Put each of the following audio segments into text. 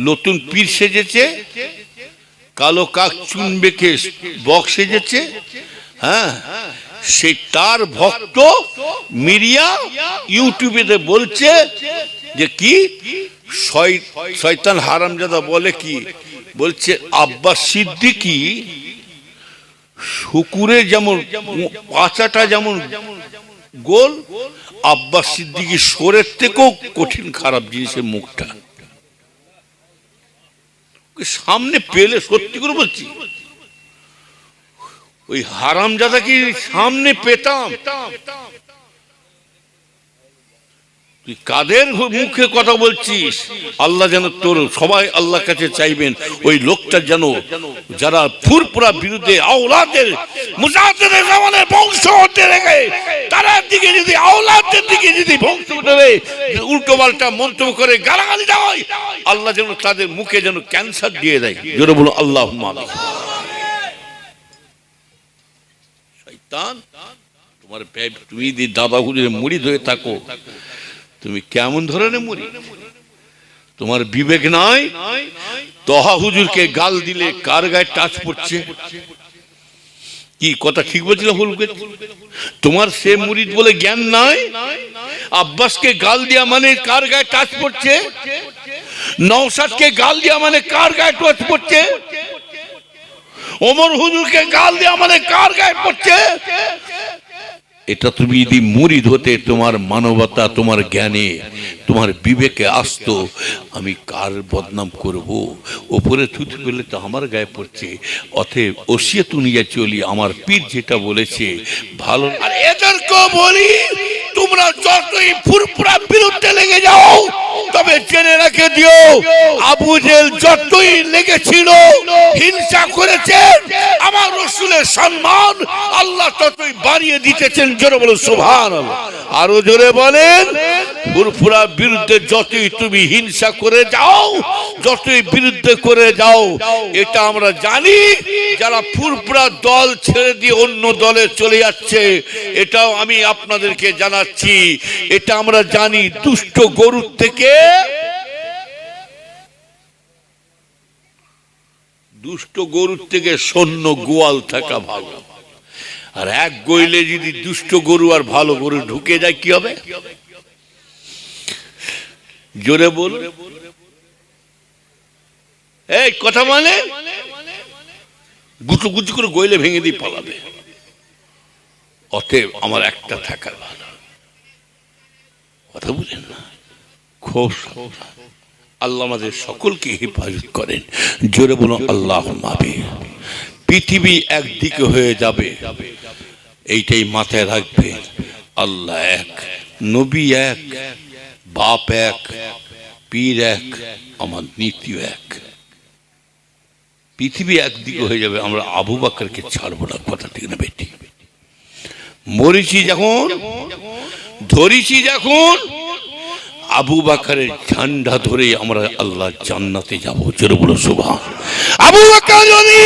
নতুন পীর সেজেছে, কালো কাক চুন বেঁকে বক সেজেছে হ্যাঁ? সেই তার ভক্ত মিরিয়া ইউটিউবেতে বলছে যে কি? শয়- শয়তান হারামজাদা বলে কি? বলছে, আব্বাস সিদ্দিকি, শুকুরে যেমন পাচাটা যেমন গোল, আব্বাস সিদ্দিকি সোরের থেকেও কঠিন খারাপ জিনিসের মুখটা। সামনে পেলে সত্যি করে বলছি। ওই হারাম কি সামনে পেতাম? তুই কাদের মুখে কথা বলছিস? আল্লাহ যেন তোর সবাই আল্লাহ কাছে চাইবেন। ওই লোকটা যেন যারা ফুরপুরা বিরুদ্ধে আওলাদের, মুজাহিদের জামানের বংশ হতে রেখে, তারার দিকে যদি, আওলাদের দিকে যদি বংশ ধরে উল্টো পাল্টা মন্তব্য করে গালাগালি দেওয়া হয়, আল্লাহ যেন তাদের মুখে যেন ক্যান্সার দিয়ে দেয়। জোরে বলো আল্লাহ শয়তান, তোমার তুমি যদি দাদা হুজুরের মুড়ি ধরে থাকো তুমি কেমন ধরনের মুড়ি? তোমার বিবেক নাই? তহা হুজুরকে গাল দিলে কার গায়ে টাচ পড়ছে? কি কথা ঠিক বলছিলাম ভুল বলছি? তোমার সে মুরিদ বলে জ্ঞান নাই? আব্বাসকে গাল দেওয়া মানে কার গায়ে টাচ পড়ছে? নওশাদকে গাল দেওয়া মানে কার গায়ে টাচ পড়ছে? ওমর হুজুরকে গাল দেওয়া মানে কার গায়ে পড়ছে? এটা তুমি যদি মুরিদ হতে তোমার মানবতা, তোমার জ্ঞানে, তোমার বিবেকে আসতো, আমি কার বদনাম করব? ওপরে থুতু পেলে তো আমার গায়ে পড়ছে। অতএব ওসিয়ে তুনিয়া চলি, আমার পীর যেটা বলেছে, ভালো আর এদেরকেও বলি, তোমরা যতই ফুরফুরা বিরুদ্ধে লেগে যাও, তবে জেনে রেখে দিও, আবু জেল যতই লেগেছিল হিংসা করেছেন। আমার রসুলের সম্মান আল্লাহ ততই বাড়িয়ে দিতেছেন, জোরে বলো সুভান আরও জোরে বলেন ফুরফুরা বিরুদ্ধে যতই তুমি হিংসা করে যাও, যতই বিরুদ্ধে করে যাও, এটা আমরা জানি, যারা ফুরফুরা দল ছেড়ে দিয়ে অন্য দলে চলে যাচ্ছে, এটাও আমি আপনাদেরকে জানাচ্ছি। এটা আমরা জানি, দুষ্ট গরুর থেকে দুষ্ট গরুর থেকে সৈন্য গোয়াল থাকা ভালো। আর এক গইলে যদি দুষ্ট গরু আর ভালো গরু ঢুকে যায়, কি হবে? জোরে বল। এই, কথা মানে? গুচু গুচু করে গইলে ভেঙে দিয়ে পালাবে। অতএব আমার একটা থাকার ভালো। কথা বলেন না? খুব সাবধান। আল্লাহ আমাদের সকলকে হেফাজত করেন। জোরে বলুন আল্লাহ পৃথিবী একদিকে হয়ে যাবে, এইটাই মাথায় রাখবে। আল্লাহ এক, নবী এক, বাপ এক, পীর এক, আমার নীতি এক। পৃথিবী একদিকে হয়ে যাবে, আমরা আবু বাকরকে ছাড়বো না, কথা ঠিক না বেটি মরিছি যখন, ধরিছি যখন আবু বাকারের ঝান্ডা ধরে আমরা আল্লাহ জান্নাতে যাব। জোরে বলো শোভা আবু বাকার যদি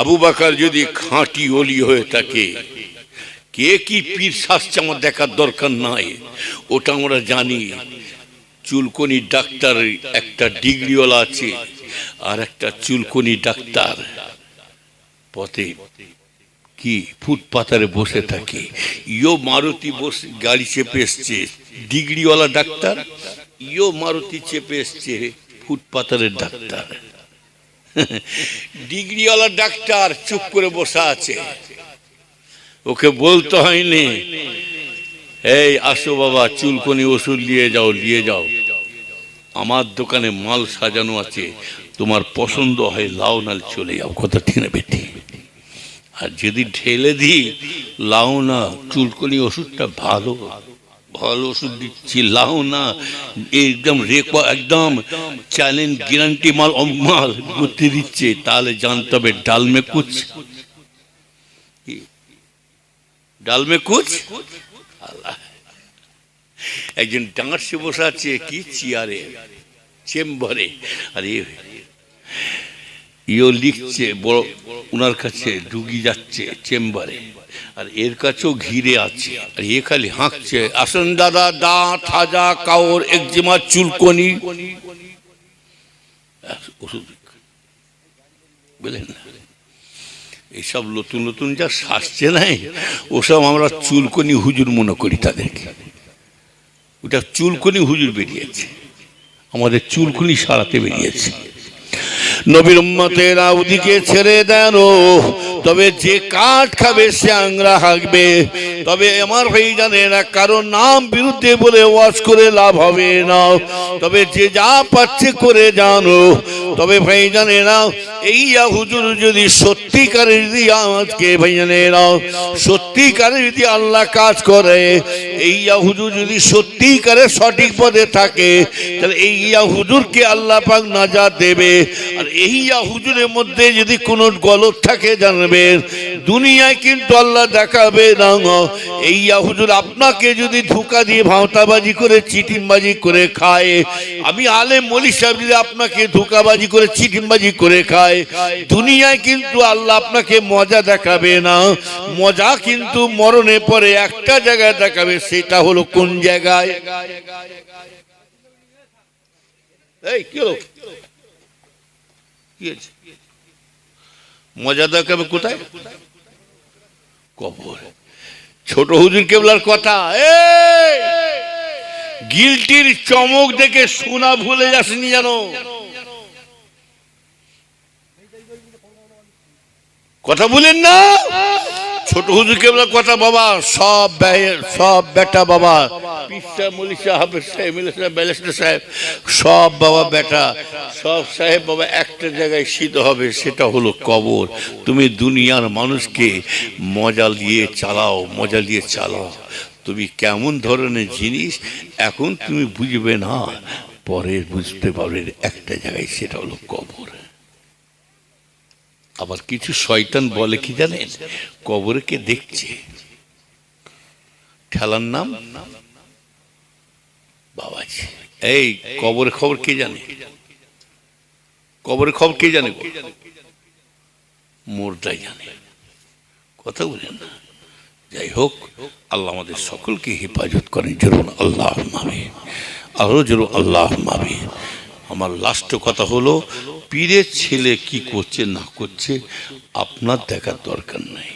আবু বাকার যদি খাঁটি অলি হয়ে থাকে, কে কি পীর শাস্ত্রে আমার দেখার দরকার নাই? ওটা আমরা জানি। চুলকনি ডাক্তার একটা ডিগ্রিওয়ালা আছে, আর একটা চুলকনি ডাক্তার। পথে কি ফুটপাতারে বসে থাকি। ইয়ো মারুতি বসে, গাড়ি চেপে এসছে। ডিগ্রিওয়ালা ডাক্তার, ইয়ো মারুতি চেপে এসছে, ফুটপাতারের ডাক্তার। ডিগ্রিওয়ালা ডাক্তার চুপ করে বসা আছে। ওকে বলতে হয়নি, এই, আসো বাবা, চুলকনি ওষুধ নিয়ে যাও নিয়ে যাও। আমার দোকানে মাল সাজানো আছে। তোমার পছন্দ হয়, লাও নাল চলে যাও। কথা ঠিক না বেটি আর যদি ঢেলে দিই লাও না, চুলকনি ওষুধটা ভালো ভালো ওষুধ দিচ্ছি লাও না, একদম রেকো একদম চ্যালেঞ্জ, গ্যারান্টি মাল অমুক মাল করতে দিচ্ছে, তাহলে জানতে হবে ডাল মে কুচ কি? ডাল মে কুচ। একজন ডাঙার্সে বসে আছে, কি চেয়ারে চেম্বারে আরে ইও লিখছে, বড় ওনার কাছে রুগী যাচ্ছে চেম্বারে, আর এর কাছেও ঘিরে আছে, আর এ খালি হাঁকছে, আসেন দাদা, দাঁত হাজা, কাওর, একজিমা, চুলকনি। ওষুধ বুঝলেন এইসব নতুন নতুন যা সাজছে নাই ওসব আমরা চুলকনি হুজুর মনে করি তাদেরকে। ওটা চুলকনি হুজুর বেরিয়েছে, আমাদের চুলকুনি সারাতে বেরিয়েছে। নবীর উম্মতেরা ওদিকে ছেড়ে দেন তবে যে কাঠ খাবে সে আংরা হাঁকবে। তবে আমার হয়ে জানে না কারও নাম বিরুদ্ধে বলে ওয়াজ করে লাভ হবে না। তবে যে যা পাচ্ছে করে জানো। তবে ভাই জানে না, এই হুজুর যদি সত্যিকারের যদি আজকে ভাই জানে সত্যিকারের যদি আল্লাহ কাজ করে, এই হুজুর যদি সত্যিকারে সঠিক পদে থাকে, তাহলে এই হুজুরকে আল্লাহ পাক নাজাত দেবে। আর এই হুজুরের মধ্যে যদি কোনো গলত থাকে জানবেন দুনিয়ায় কিন্তু আল্লাহ দেখাবে না এই হুজুর আপনাকে যদি ধোকা দিয়ে ভাঁওতাবাজি করে চিটিমবাজি করে খায়, আমি আলে মলি সাহেব যদি আপনাকে ধোকাবাজি করে চিটিমবাজি করে খায়। দুনিয়ায় কিন্তু আল্লাহ আপনাকে মজা দেখাবে না। মজা কিন্তু মরণে পরে একটা জায়গায় দেখাবে, সেটা হলো কোন জায়গায়? মজা দেখাবে কোথায়? কবর। ছোট হুজুর কেবলার কথা গিলটির চমক দেখে সোনা ভুলে যাসনি জানো কথা বলেন না? ছোট হুজুর কেবলার কথা বাবা, সব ব্যয়- সব বেটা বাবা। পিসা মলিশা হাফেজ সাহেব মিলিশা সাহেব, সব বাবা বেটা, সব সাহেব বাবা, একটা জায়গায় শীত হবে, সেটা হলো কবর। তুমি দুনিয়ার মানুষকে মজা দিয়ে চালাও, মজা দিয়ে চালাও। তুমি কেমন ধরনের জিনিস, এখন তুমি বুঝবে না, পরে বুঝতে পারবে, একটা জায়গায় সেটা হলো কবর। আবার কিছু শয়তান বলে কি জানেন? কবরকে দেখছে? ঠেলার নাম? বাবাজি এই, কবরের খবর কে জানে? কবরের খবর কে জানে গো? মোরদাই জানে। কথা বলেন না। যাই হোক, আল্লাহ আমাদের সকলকে হেফাজত করেন। জরুন আল্লাহ মাবে আরও জরুন আল্লাহ মাবে আমার লাস্ট কথা হলো, পীরের ছেলে কি করছে, না করছে, আপনার দেখার দরকার নাই।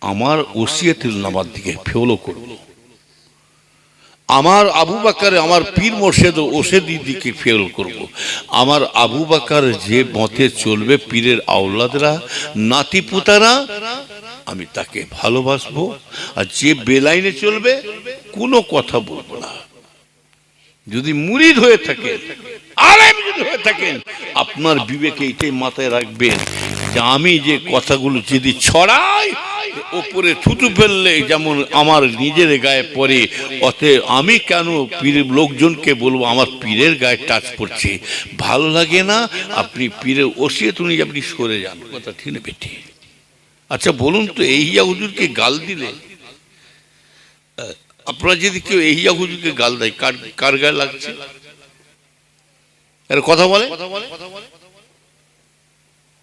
আমার ওসিয়াতুল নামার দিকে ফেলো করব আমার আবু বাকার, আমার পীর মোর্শেদ ওসেদির দিকে ফেল করব। আমার আবু বাকার যে মতে চলবে, পীরের আওলাদরা নাতিপুতারা আমি তাকে ভালোবাসবো। আর যে বেলাইনে চলবে, কোনো কথা বলব না। যদি মুরিদ হয়ে থাকে আলেম যদি হয়ে থাকেন, আপনার বিবেকে এটাই মাথায় রাখবেন যে আমি যে কথাগুলো যদি ছড়াই, ওপরে থুতু ফেললে যেমন আমার নিজের গায়ে পড়ে অতএ আমি কেন পীরের লোকজনকে বলব, আমার পীরের গায়ে টাচ পড়ছে। ভালো লাগে না, আপনি পীরের ওসিয়ে তুমি আপনি সরে যান। কথা ঠিক না বেটি আচ্ছা বলুন তো, এই হুজুরকে গাল দিলে আপনারা যদি কেউ এই হুজুরকে গাল দেয়, কার কার গায়ে লাগছে? এর কথা বলে?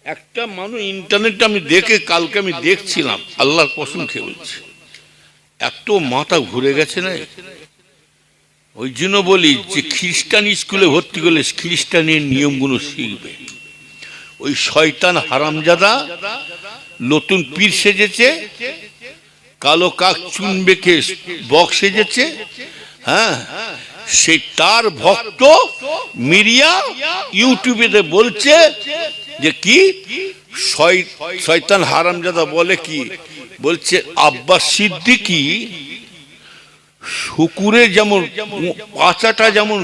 একটা মানুষ ইন্টারনেটে আমি দেখে, কালকে আমি দেখছিলাম, আল্লাহর কসম খেয়ে বলছি, এত মাথা ঘুরে গেছে না? ওই জন্য বলি যে খ্রিস্টান স্কুলে ভর্তি করলে খ্রিস্টানের নিয়মগুলো শিখবে। ওই শয়তান হারামজাদা নতুন পীর সেজেছে কালো কাক চুন বেঁকে বক সেজেছে? হ্যাঁ? সেই তার ভক্ত মিরিয়া ইউটিউবেতে বলছে যে কি? শয়- শয়তান হারামজাদা বলে কি? বলছে আব্বাস সিদ্দিকি, শুকুরে যেমন পাচাটা যেমন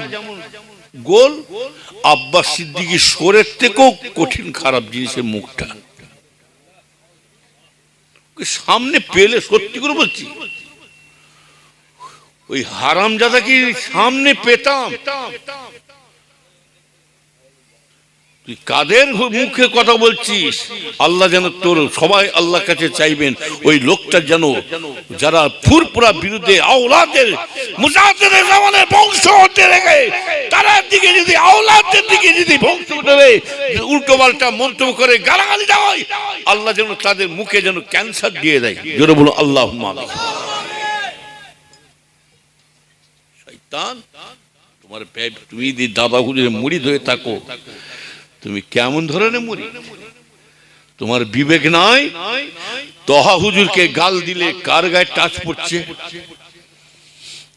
গোল আব্বাস সিদ্দিকি সোরের থেকেও কঠিন খারাপ জিনিসের মুখটা। সামনে পেলে সত্যি করে বলছি। ওই হারামজাদাকে সামনে পেতাম? তুই কাদের মুখে কথা বলছিস? আল্লাহ যেন তোর সবাই আল্লাহর কাছে চাইবেন, ওই লোকটা যেন যারা ফুরপুরা বিরুদ্ধে আওলাদের, মুজাহিদের জামানের বংশ হতে রেখে, তারা দিকে যদি আওলাদের দিকে যদি বংশ ধরে উল্টো পাল্টা মন্তব্য করে গালাগালি দেওয়া আল্লাহ যেন তাদের মুখে যেন ক্যান্সার দিয়ে দেয়। জোরে বলো আল্লাহ শয়তান, তোমার তুমি যদি দাদা হুজুরে মুড়ি ধরে থাকো তুমি কেমন ধরনের মুড়ি? তোমার বিবেক নাই? তহা হুজুরকে গাল দিলে কার গায়ে টাচ পড়ছে?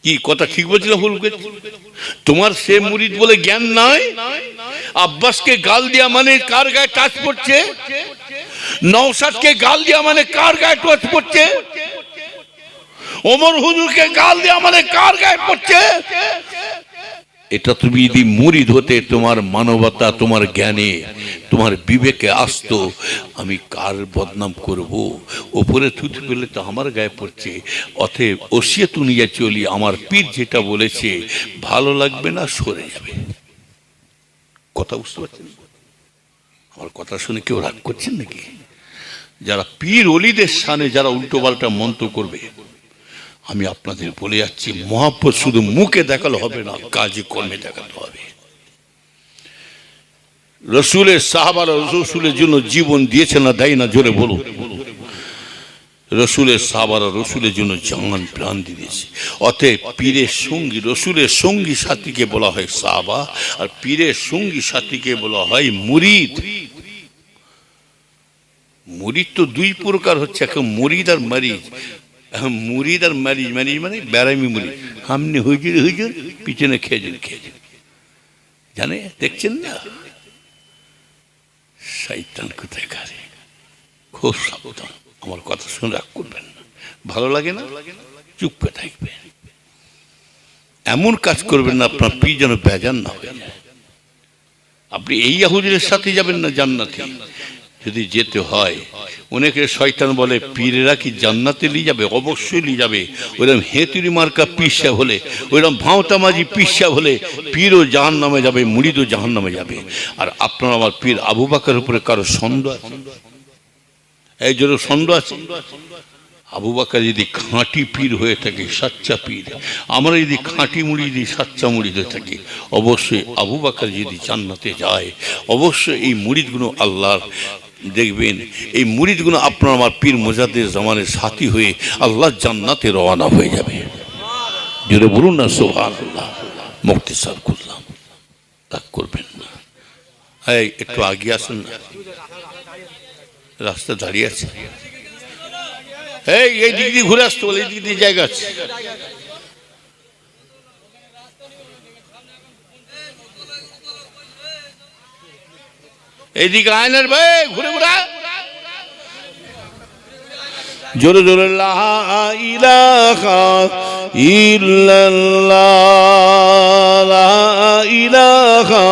কি কথা ঠিক বলছিল ভুল তোমার সে মুরিদ বলে জ্ঞান নাই? আব্বাসকে গাল দেওয়া মানে কার গায়ে টাচ পড়ছে? নওশাদকে গাল দেওয়া মানে কার গায়ে টাচ পড়ছে? ওমর হুজুরকে গাল দেওয়া মানে কার গায়ে পড়ছে? এটা তুমি যদি মুরিদ হতে তোমার মানবতা, তোমার জ্ঞানে, তোমার বিবেকে আসতো, আমি কার বদনাম করব? ওপরে থুতু পেলে তো আমার গায়ে পড়ছে, অতএব ওসিয়ে তুনিয়া চলি। আমার পীর যেটা বলেছে, ভালো লাগবে না, সরে যাবে। কথা বুঝতে পারছেন? আমার কথা শুনে কেউ রাগ করছেন নাকি? যারা পীর অলিদের সানে যারা উল্টো পাল্টা মন্ত্র করবে আমি আপনাদের বলে যাচ্ছি, মহাব্বত শুধু মুখে দেখালে হবে না, কাজে কর্মে দেখাতে হবে। রসুলের সাহাবারা রসুলের জন্য জীবন দিয়েছে না, দেয় না, জোরে বলুন। রসুলের সাহাবারা রসুলের জন্য জান প্রাণ দিয়েছে। অতএব পীরের সঙ্গী, রসুলের সঙ্গী সাথীকে বলা হয় সাহাবা, আর পীরের সঙ্গী সাথীকে বলা হয় মুরিদ। মুরিদ তো দুই প্রকার হচ্ছে একটা মুরিদ আর এখন মুরিদ আর মারিজ মারিজ মানে বেড়ামি মুরিদ সামনে হুজুর হুজুর পিছনে খেজুর খেজুর জানে দেখছেন না শৈতান কোথায় কারে খুব সাবধান আমার কথা শুনে রাগ করবেন না ভালো লাগে না চুপ করে থাকবেন এমন কাজ করবেন না আপনার পি যেন বেজান না হয়ে যায় আপনি এই হুজুরের সাথে যাবেন না জান্নাতে যদি যেতে হয়, অনেকে শয়তান বলে, পীরেরা কি জান্নাতে নিয়ে যাবে? অবশ্যই নিয়ে যাবে। ওইরকম হেতুরি মার্কা পিসা হলে, ওইরকম ভাঁওতা মাঝি পিসা হলে, পীরও জাহান নামে যাবে, মুড়িদও জাহান নামে যাবে। আর আপনার আমার পীর আবু বাকার উপরে কারও সন্দেহ এই জন্য সন্দেহ আছে? আবু বাকার যদি খাঁটি পীর হয়ে থাকে, সাচ্চা পীর, আমরা যদি খাঁটি মুড়ি যদি সাচ্চা মুড়ি হয়ে থাকি, অবশ্যই আবু বাকার যদি জান্নাতে যায়, অবশ্যই এই মুড়িদগুলো আল্লাহর দেখবেন, এই মুড়িদগুলো আপনার আমার পীর মোজাদের জামানের সাথী হয়ে আল্লাহ জান্নাতে রওনা হয়ে যাবে। জোরে বলুন না সোহান আল্লাহ মুক্তি সার করলাম তা করবেন না। এই, একটু আগে আসুন না। রাস্তা দাঁড়িয়ে আছে। এই এই দিক দিয়ে ঘুরে আসতে বলে, এই দিক দিয়ে জায়গা আছে। এইদিকে আয়নার ভাই ঘুরে ঘুরে জোরে জোরে ইলাহা ইল্লাল্লাহ ইলাহা